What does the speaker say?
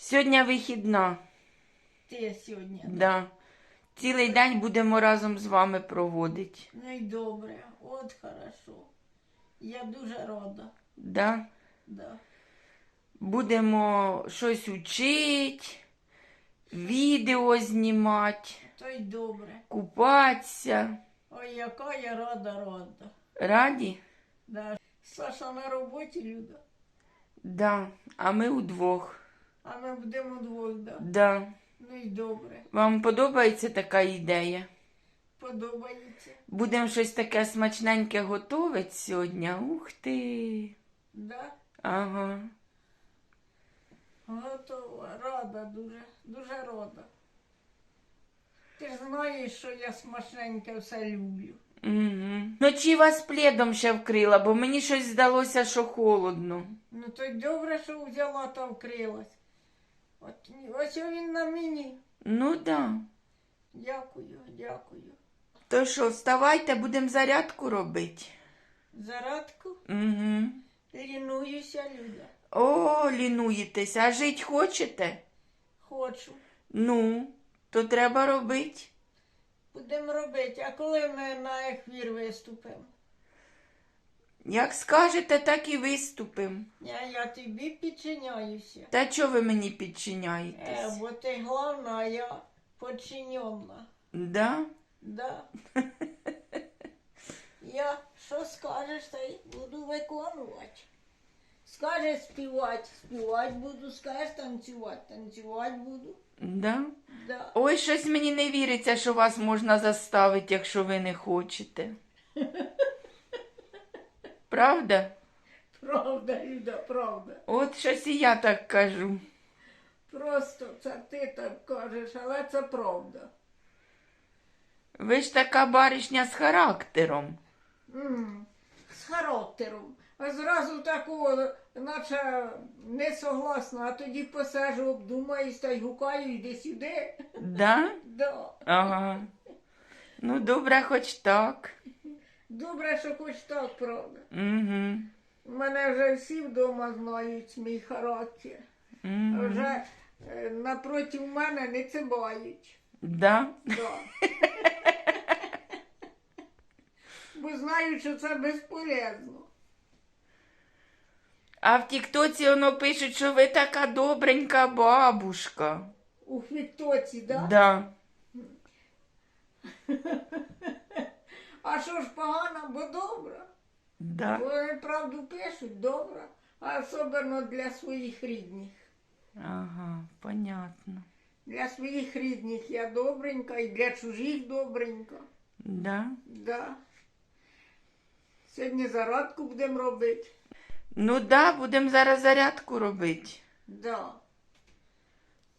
Сьогодні вихідна. Ти сьогодні. Да. Цілий день будемо разом з вами проводити. Ну й добре, от хорошо. Я дуже рада. Да? Да. Будемо щось учити, відео знімати, То й добре. купатися. Ой, яка я рада, рада. Раді? Да. Саша на роботі, Люда. Да. А ми удвох. А ми будемо двох, да. Да. Ну й добре. Вам подобається така ідея? Подобається. Будемо щось таке смачненьке готувати сьогодні. Ух ти. Да? Ага. Готова. Рада дуже. Дуже рада. Ти ж знаєш, що я смачненьке все люблю. Угу. Ночі вас пледом ще вкрила, бо мені щось здалося, що холодно. Ну то й добре, що взяла та вкрилась. От, ось він на мені. Ну да. Дякую, дякую. То що, вставайте, будемо зарядку робити. Зарадку Угу. лінуюся, Люда. О, лінуєтесь, а жить хочете? Хочу. Ну, то треба робити. Будемо робити. А коли ми на ефір виступимо? Як скажете, так і виступимо. Я, я тобі підчиняюся. Та чого ви мені Е, підчиняєтесь? бо ти головна, а я подчинена. Да? Да. Я що скажеш, та й буду виконувати. Скажеш співати, співати буду, скажеш танцювати, танцювати буду. Да? Да. Ой, щось мені не віриться, що вас можна заставити, якщо ви не хочете. Правда? Правда, Люда, правда. От щось і я так кажу. Просто це ти так кажеш, але це правда. Ви ж така баришня з характером. М, З характером. А зразу такого, наче не согласна, а тоді посажу, обдумаюсь та й гукаю, йди сюди. Да? Да. Ага. Ну, добре, хоч так. Добре, що хоч так, правда. Угу. Мене вже всі вдома знають мій характер. Угу. Вже е, напроти мене не цибають. Да? Да. Бо знають, що це безполезно. А в Тіктоці воно пишуть, що ви така добренька бабушка. У фіктоці, да? Да. А що ж погано, бо добра? Да. Вони правду пишуть, добра, а особливо для своїх рідних. Ага, понятно. Для своїх рідних я добренька і для чужих добренька. Да. Да. Сьогодні зарадку будемо робити. Ну да, будемо зараз зарядку робити. Да.